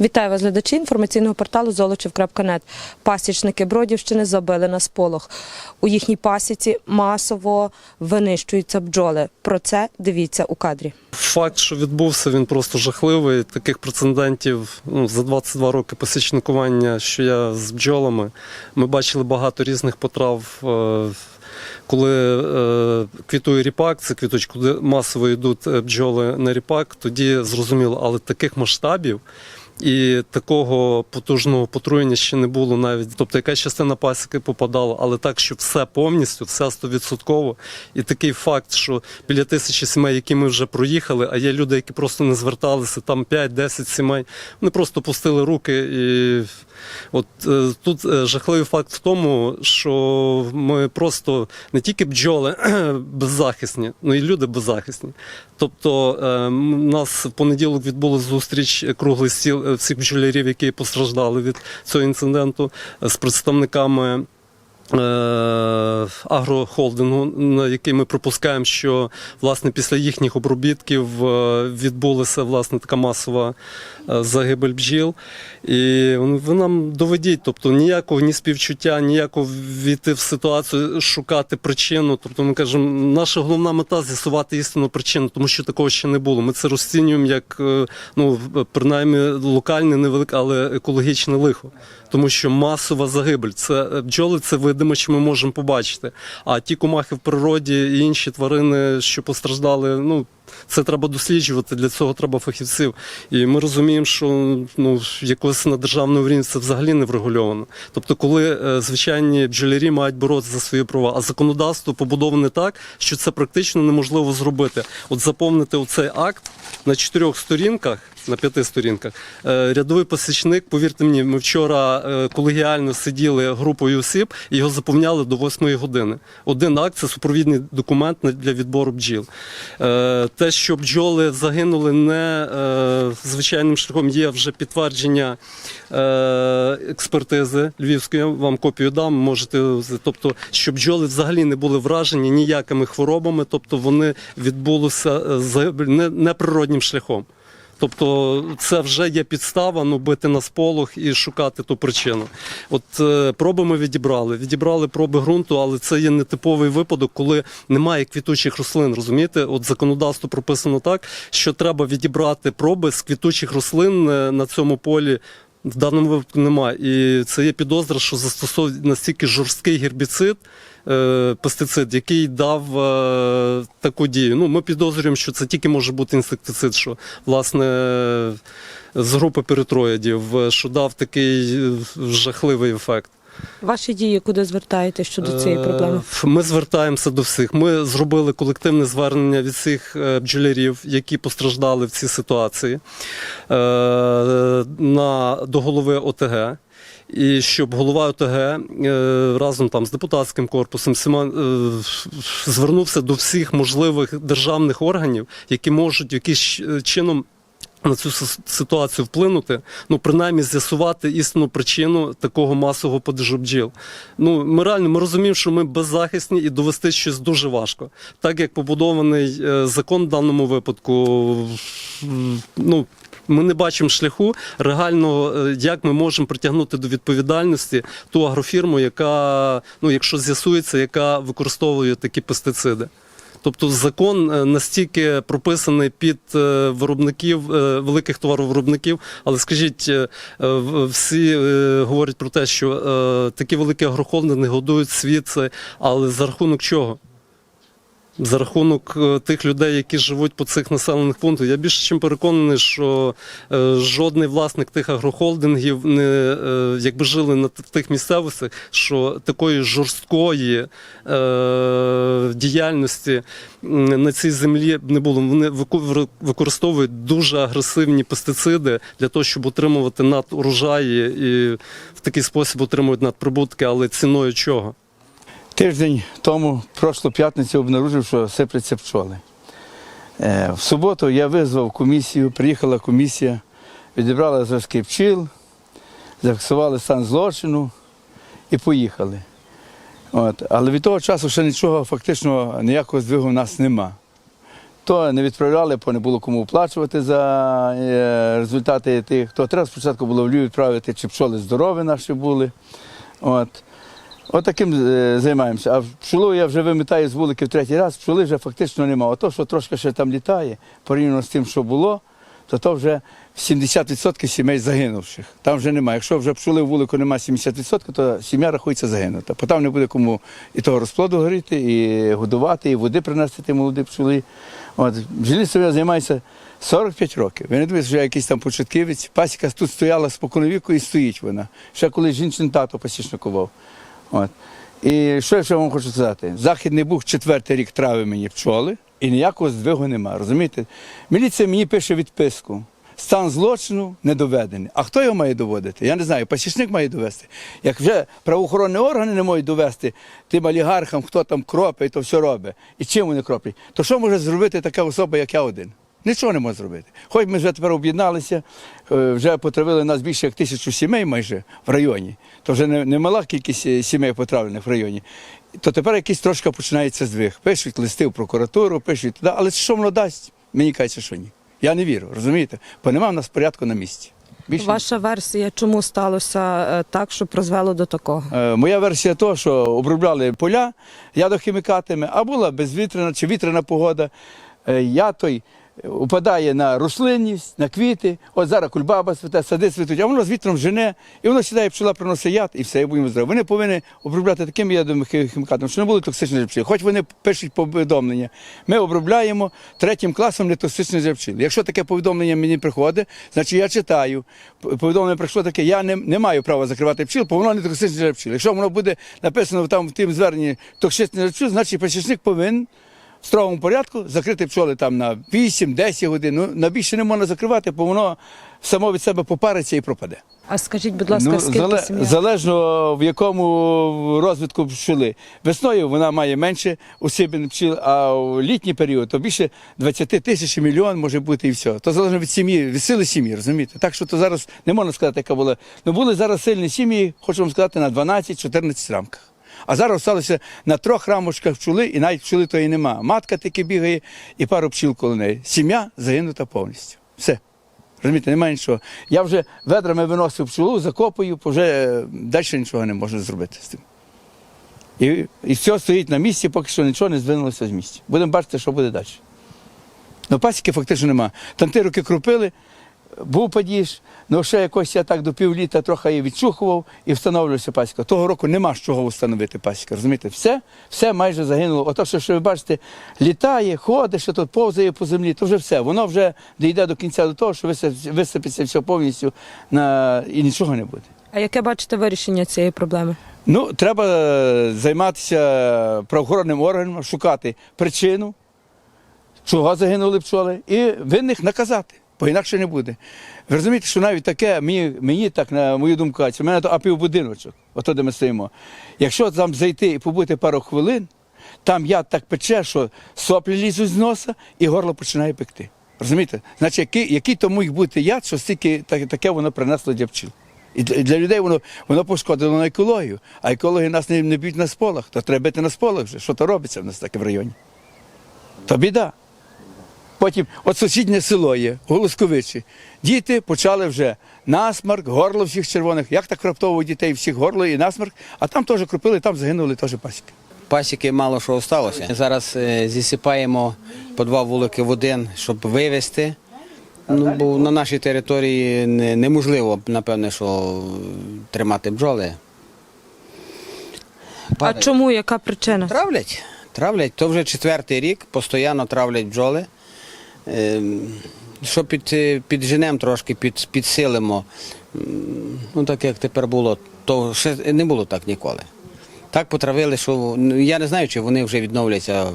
Вітаю вас, глядачі інформаційного порталу Золочів.нет. Пасічники Бродівщини забили на сполох. У їхній пасіці масово винищуються бджоли. Про це дивіться у кадрі. Факт, що відбувся, він просто жахливий. Таких прецедентів ну, за 22 роки посічникування, що я з бджолами, ми бачили багато різних потрав. е, Коли е, квітує ріпак, це квіточка, куди масово йдуть е, бджоли на ріпак, тоді зрозуміло, але таких масштабів і такого потужного потруєння ще не було навіть. Тобто якась частина пасіки попадала, але так, що все повністю, все стовідсотково. І такий факт, що біля тисячі сімей, які ми вже проїхали, а є люди, які просто не зверталися, там 5-10 сімей, вони просто пустили руки. І от е, тут е, жахливий факт в тому, що ми просто не тільки бджоли беззахисні, ну і люди беззахисні. Тобто е, у нас в понеділок відбулася зустріч круглий стіл всіх бджолярів, які постраждали від цього інциденту, е, з представниками. Е, Агрохолдингу, на який ми припускаємо, що власне після їхніх обробітків е, відбулася власне така масова е, загибель бджіл. І ви нам доведіть, тобто ніякого ні співчуття, ніякого війти в ситуацію, шукати причину. Тобто ми кажемо, наша головна мета з'ясувати істинну причину, тому що такого ще не було. Ми це розцінюємо як ну принаймні локальне, невелике, але екологічне лихо. Тому що масова загибель. Це бджоли, це видимо, що ми можемо побачити. А ті комахи в природі і інші тварини, що постраждали, ну це треба досліджувати. Для цього треба фахівців. І ми розуміємо, що ну якось на державному рівні це взагалі не врегульовано. Тобто, коли е, звичайні бджолярі мають боротися за свої права, а законодавство побудоване так, що це практично неможливо зробити. От заповнити оцей акт на чотирьох сторінках. На п'яти сторінках Е, рядовий посічник, повірте мені, ми вчора е, колегіально сиділи групою осіб і його заповняли до 8 години. Один акт це супровідний документ для відбору бджіл. Е, Те, що бджоли загинули не е, звичайним шляхом, є вже підтвердження е, експертизи Львівської. Вам копію дам. Можете тобто, що бджоли взагалі не були вражені ніякими хворобами, тобто вони відбулися е, загибель не, неприроднім шляхом. Тобто це вже є підстава ну, бити на сполох і шукати ту причину. От е, проби ми відібрали. Відібрали проби ґрунту, але це є нетиповий випадок, коли немає квітучих рослин. Розумієте, от законодавство прописано так, що треба відібрати проби з квітучих рослин е, на цьому полі. В даному випадку немає. І це є підозра, що застосовують настільки жорсткий гербіцид, пестицид, який дав е, таку дію. Ну, ми підозрюємо, що це тільки може бути інсектицид, що власне з групи перетроїдів, е, що дав такий е, жахливий ефект. Ваші дії куди звертаєтесь щодо цієї проблеми? Е, Ми звертаємося до всіх. Ми зробили колективне звернення від всіх е, бджолярів, які постраждали в цій ситуації, е, на, до голови ОТГ. І щоб голова ОТГ е, разом там з депутатським корпусом всіма, е, звернувся до всіх можливих державних органів, які можуть якийсь е, чином на цю ситуацію вплинути, ну принаймні з'ясувати істинну причину такого масового падежу бджіл. Ну ми реально ми розуміємо, що ми беззахисні і довести щось дуже важко. Так як побудований закон в даному випадку, ну. Ми не бачимо шляху реального, е, як ми можемо притягнути до відповідальності ту агрофірму, яка, ну якщо з'ясується, яка використовує такі пестициди. Тобто закон е, настільки прописаний під е, виробників, великих товаровиробників, але скажіть, всі говорять про те, що такі великі агрохолдинги годують світ, але за рахунок чого? За рахунок е, тих людей, які живуть по цих населених пунктах, я більше чим переконаний, що е, жодний власник тих агрохолдингів не е, якби жили на тих місцевостях, що такої жорсткої діяльності на цій землі не було. Вони використовують дуже агресивні пестициди для того, щоб отримувати надурожаї і в такий спосіб отримують надприбутки, але ціною чого? Тиждень тому, прошлу п'ятницю, обнаружив, що сипляться пчоли. Е, В суботу я визвав комісію, приїхала комісія, відібрала зразки пчіл, зафіксували стан злочину і поїхали. От. Але від того часу ще нічого фактично ніякого здвигу в нас нема. то не відправляли, бо не було кому оплачувати за е, результати тих. То треба спочатку було в Львів відправити, чи пчоли здорові наші були. От. От е, займаємося. А пчолу я вже вимітаю з вулики в третій раз, пчоли вже фактично немає. А то, що трошки ще там літає, порівняно з тим, що було, то то вже 70% сімей загинувших. Там вже немає. Якщо вже пчоли в вулику немає 70%, то сім'я рахується загинута. Бо там не буде кому і того розплоду горіти, і годувати, і води принести ті молоді пчоли. От, бджільництвом я займаюся 45 років. Ви не дивіться, що я якийсь там початківець. Пасіка тут стояла споконвіку і стоїть вона. Ще коли жінчин тато пасічникував. От. І що я вам хочу сказати? Західний Буг четвертий рік трави мені пчоли і ніякого здвигу нема. Розумієте? Міліція мені пише відписку. Стан злочину не доведений. А хто його має доводити? Я не знаю. Пасічник має довести. Як вже правоохоронні органи не можуть довести тим олігархам, хто там кропить, то все робить. І чим вони кроплять, то що може зробити така особа, як я один? Нічого не може зробити. Хоч ми вже тепер об'єдналися, е, вже потравили нас більше як тисячу сімей майже в районі. То вже не, не мала кількість е, сімей потравлених в районі. То тепер якийсь трошки починається здвиг. Пишуть листи в прокуратуру, пишуть туди. Але що воно дасть? Мені кажеться, що ні. Я не вірю, розумієте? Бо нема в нас порядку на місці. Більше Ваша версія, чому сталося е, так, що призвело до такого? Е, Моя версія того, що обробляли поля ядохімікатами, а була безвітряна чи вітряна погода. Е, Я той упадає на рослинність, на квіти. От зараз кульбаба цвіте, сади цвітуть, а воно з вітром жене, і воно сідає, пчела приносить яд, і все, і будемо здорові. Вони повинні обробляти такими ядовими хімікатами, що не були токсичні для пчіл. Хоч вони пишуть повідомлення. Ми обробляємо третім класом нетоксичні для пчіл. Якщо таке повідомлення мені приходить, значить я читаю. Повідомлення прийшло таке, я не, не маю права закривати пчіл, бо воно не токсичне для пчіл. Якщо воно буде написано там в тим зверненні токсичне для пчіл, значить пасічник повинен в строгому порядку закрити пчоли там на 8-10 годин. Ну, на більше не можна закривати, бо воно само від себе попариться і пропаде. А скажіть, будь ласка, Ну, скільки зале- сім'я? залежно в якому розвитку пчоли. Весною вона має менше усібин пчіл, а в літній період то більше 20 тисяч мільйон може бути і все. То залежно від сім'ї, від сили сім'ї, розумієте? Так що то зараз не можна сказати, яка була. Ну були зараз сильні сім'ї, хочу вам сказати, на 12-14 рамках. А зараз залишилося на трьох рамочках пчоли, і навіть пчоли тої нема. Матка таки бігає і пару пчіл коло неї. Сім'я загинута повністю. Все. Розумієте, немає нічого. Я вже ведрами виносив пчолу, закопую, вже далі нічого не можна зробити з тим. І, і все стоїть на місці, поки що нічого не здвинулося з місця. Будемо бачити, що буде далі. Ну, пасіки фактично нема. Там ті роки крупили, був падіж, ну ще якось я так до півліта трохи її відчухував і встановлювався пасіка. Того року нема з чого встановити пасіка. Розумієте, все, все майже загинуло. Ото, що, що ви бачите, літає, ходить, що тут повзає по землі, то вже все. Воно вже дійде до кінця до того, що висипеться все повністю на... і нічого не буде. А яке бачите вирішення цієї проблеми? Ну, треба займатися правоохоронним органом, шукати причину, чого загинули пчоли, і винних наказати, бо інакше не буде. Ви розумієте, що навіть таке, мені, мені так, на мою думку, у мене то апівбудиночок, ото де ми стоїмо. Якщо там зайти і побути пару хвилин, там яд так пече, що соплі лізуть з носа і горло починає пекти. Розумієте? Значить, який, який то міг бути яд, що стільки так- таке воно принесло для пчіл. І для, людей воно, воно пошкодило на екологію. А екологи нас не, не б'ють на сполох, то треба бити на сполох вже. Що то робиться в нас таке в районі? То біда. Потім, от сусіднє село є, Голосковичі. Діти почали вже насмарк, горло всіх червоних. Як так раптово у дітей всіх горло і насмарк, а там теж кропили, там загинули теж пасіки. Пасіки мало що залишилося. Зараз е, зісипаємо по два вулики в один, щоб вивезти. Ну, бо на нашій території не- неможливо, напевне, що тримати бджоли. А чому яка причина? Травлять. Травлять. То вже четвертий рік, постійно травлять бджоли. Ем, Що під, е, підженемо трошки, під, підсилимо. Ну, так як тепер було, то ще не було так ніколи. Так потравили, що ну, я не знаю, чи вони вже відновляться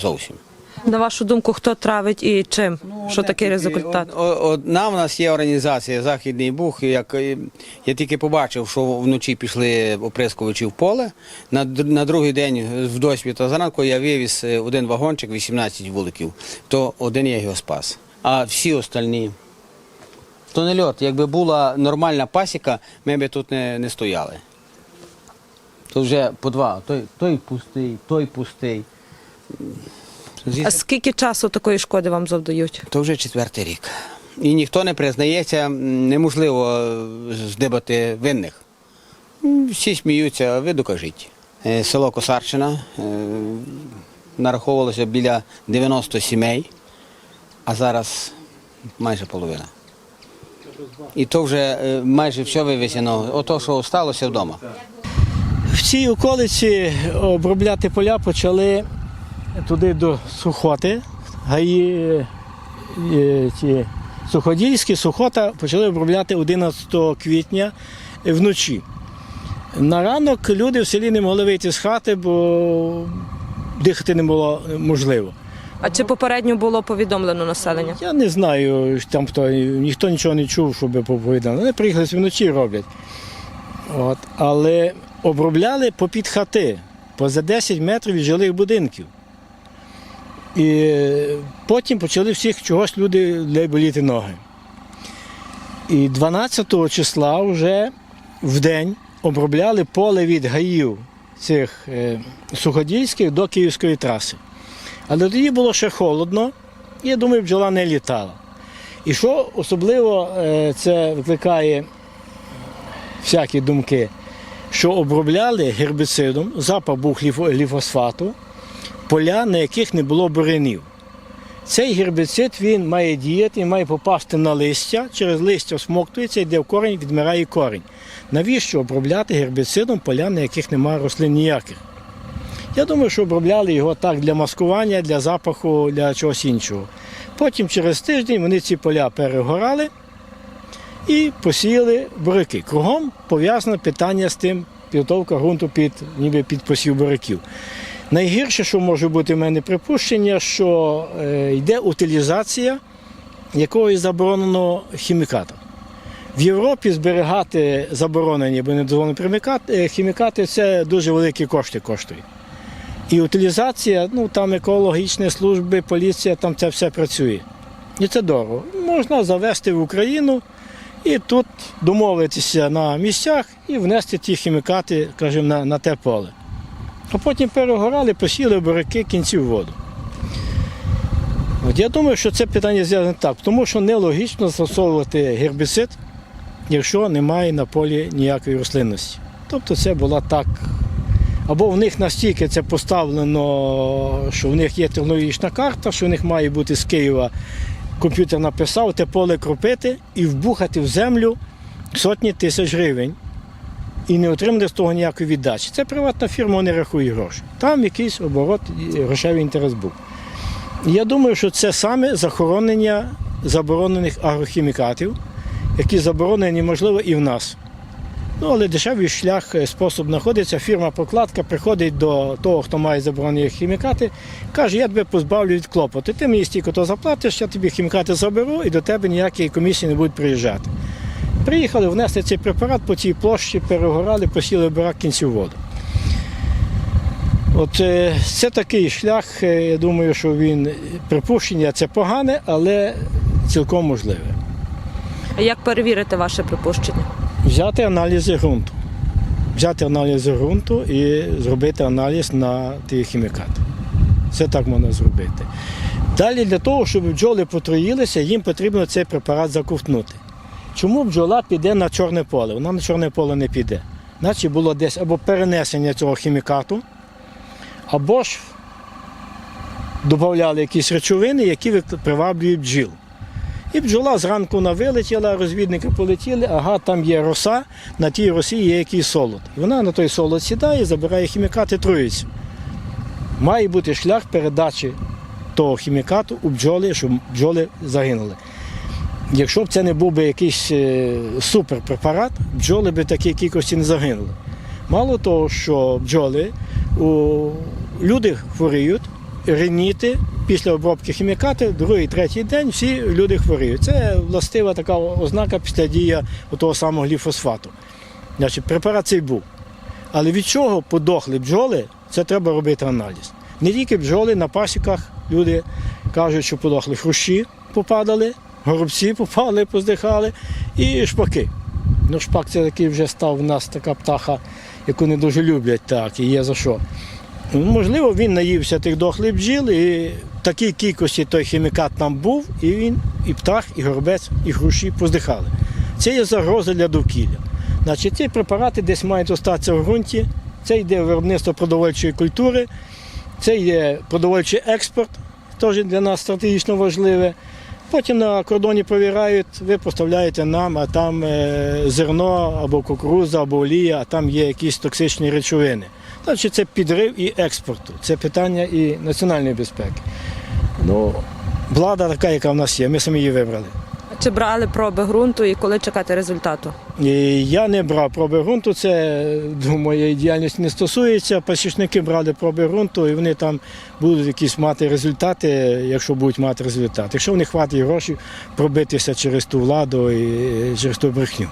зовсім. На вашу думку, хто травить і чим? що такий результат? Од- од- Одна в нас є організація Західний Буг. Як е, я тільки побачив, що вночі пішли оприскувачі в поле. На, на другий день в досвіта зранку я вивіз е, один вагончик, 18 вуликів. То один я його спас. А всі остальні. То не льот. Якби була нормальна пасіка, ми б тут не, не стояли. Тут вже по два. Той, той пустий, той пустий. А скільки часу такої шкоди вам завдають? То вже четвертий рік. І ніхто не признається, неможливо е, здибати винних. Всі сміються, а ви докажіть. Е, Село Косарчина е, нараховувалося біля 90 сімей, а зараз майже половина. І то вже майже все вивезено. Ото, що сталося вдома. В цій околиці обробляти поля почали туди до Сухоти, гаї ті, Суходільські, Сухота почали обробляти 11 квітня вночі. На ранок люди в селі не могли вийти з хати, бо дихати не було можливо. А чи попередньо було повідомлено населення? Я не знаю, там хто ніхто нічого не чув, щоб поповідали. Вони приїхали вночі роблять. От. Але обробляли попід хати, поза 10 метрів від жилих будинків. І потім почали всіх чогось люди для боліти ноги. І 12 числа вже в день обробляли поле від гаїв цих е, суходільських до Київської траси. Але тоді було ще холодно, і я думаю, бджола не літала. І що особливо е, це викликає всякі думки, що обробляли гербіцидом, запах був гліфо- гліфосфату, поля, на яких не було буренів. Цей гербіцид він має діяти, має попасти на листя, через листя всмоктується, йде в корінь, відмирає корінь. Навіщо обробляти гербіцидом поля, на яких немає рослин ніяких? Я думаю, що обробляли його так для маскування, для запаху, для чогось іншого. Потім через тиждень вони ці поля перегорали і посіяли буряки. Кругом пов'язане питання з тим підготовка ґрунту під, ніби під посів буряків. Найгірше, що може бути в мене припущення, що е, йде утилізація якогось забороненого хіміката. В Європі зберігати заборонені, бо не дозволені е, хімікати це дуже великі кошти коштує. І утилізація, ну там екологічні служби, поліція, там це все працює. І це дорого. Можна завести в Україну і тут домовитися на місцях і внести ті хімікати, скажімо, на, на те поле. А потім перегорали, посіли буряки кінці в воду. От я думаю, що це питання зв'язане так, тому що нелогічно застосовувати гербіцид, якщо немає на полі ніякої рослинності. Тобто це була так. Або в них настільки це поставлено, що в них є технологічна карта, що в них має бути з Києва комп'ютер написав, те поле кропити і вбухати в землю сотні тисяч гривень і не отримати з того ніякої віддачі. Це приватна фірма, вони рахують гроші. Там якийсь оборот, і грошевий інтерес був. Я думаю, що це саме захоронення заборонених агрохімікатів, які заборонені, можливо, і в нас. Ну, але дешевий шлях, е, спосіб знаходиться. Фірма прокладка приходить до того, хто має заборонені хімікати, каже, я тебе позбавлю від клопоту. Ти мені стільки то заплатиш, я тобі хімікати заберу і до тебе ніякі комісії не будуть приїжджати. Приїхали, внесли цей препарат по цій площі, перегорали, посіли барак кінців воду. От е, це такий шлях, е, я думаю, що він припущення це погане, але цілком можливе. А як перевірити ваше припущення? Взяти аналізи ґрунту. Взяти аналізи ґрунту і зробити аналіз на ті хімікати. Це так можна зробити. Далі для того, щоб бджоли потроїлися, їм потрібно цей препарат заковтнути. Чому бджола піде на чорне поле? Вона на чорне поле не піде. Значить було десь або перенесення цього хімікату, або ж додавали якісь речовини, які приваблюють бджіл. І бджола зранку вона вилетіла, розвідники полетіли, ага, там є роса, на тій росі є якийсь солод. І вона на той солод сідає, забирає хімікати, труїться. Має бути шлях передачі того хімікату у бджоли, щоб бджоли загинули. Якщо б це не був би якийсь е, суперпрепарат, бджоли б такій кількості не загинули. Мало того, що бджоли, у, люди хворіють, реніти, після обробки хімікати, другий, третій день всі люди хворіють. Це властива така ознака після дії того самого гліфосфату. Значить, препарат цей був. Але від чого подохли бджоли, це треба робити аналіз. Не тільки бджоли на пасіках люди кажуть, що подохли хрущі, попадали, горобці попали, поздихали, і шпаки. Ну, шпак це такий вже став у нас така птаха, яку не дуже люблять, так, і є за що. Можливо, він наївся тих дохлих бджіл і в такій кількості той хімікат там був, і він, і птах, і горобець, і груші поздихали. Це є загроза для довкілля. Значить, ці препарати десь мають остатися в ґрунті. Це йде виробництво продовольчої культури, це є продовольчий експорт, теж для нас стратегічно важливе. Потім на кордоні перевіряють, ви поставляєте нам, а там е, зерно або кукуруза, або олія, а там є якісь токсичні речовини. Значить, це підрив і експорту. Це питання і національної безпеки. Ну, влада така, яка в нас є, ми самі її вибрали. Чи брали проби ґрунту і коли чекати результату? І я не брав проби ґрунту, це до моєї діяльності не стосується. Пасічники брали проби ґрунту, і вони там будуть якісь мати результати, якщо будуть мати результати. Якщо в них хватить грошей пробитися через ту владу і через ту брехню.